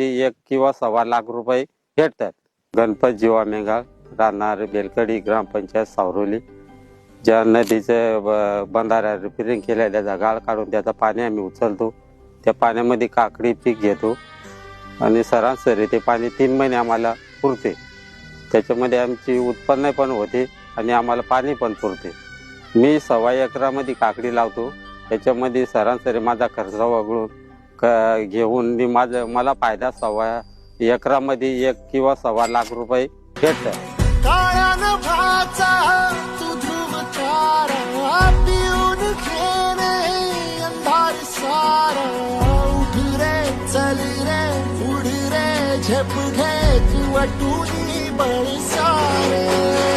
एक किंवा सव्वा लाख रुपये भेटतात. गणपत जीवा मेंगाळ राहणार बेलकडी ग्रामपंचायत सावरोली. ज्या नदीचे ब- रिपेरिंग केल्या त्याचा गाळ काढून त्याचं पाणी आम्ही उचलतो. त्या पाण्यामध्ये काकडी पीक घेतो. आणि सरासरी ते पाणी तीन महिने आम्हाला पुरते. त्याच्यामध्ये आमची उत्पन्न पण होते आणि आम्हाला पाणी पण पुरते. मी सव्वा एकरामध्ये काकडी लावतो. त्याच्यामध्ये सरासरी माझा खर्च वगळून घेऊन मी माझं मला फायदा सव्वा एकरामध्ये एक किंवा सव्वा लाख रुपये भेटतात झेप घे तू वाटून सारे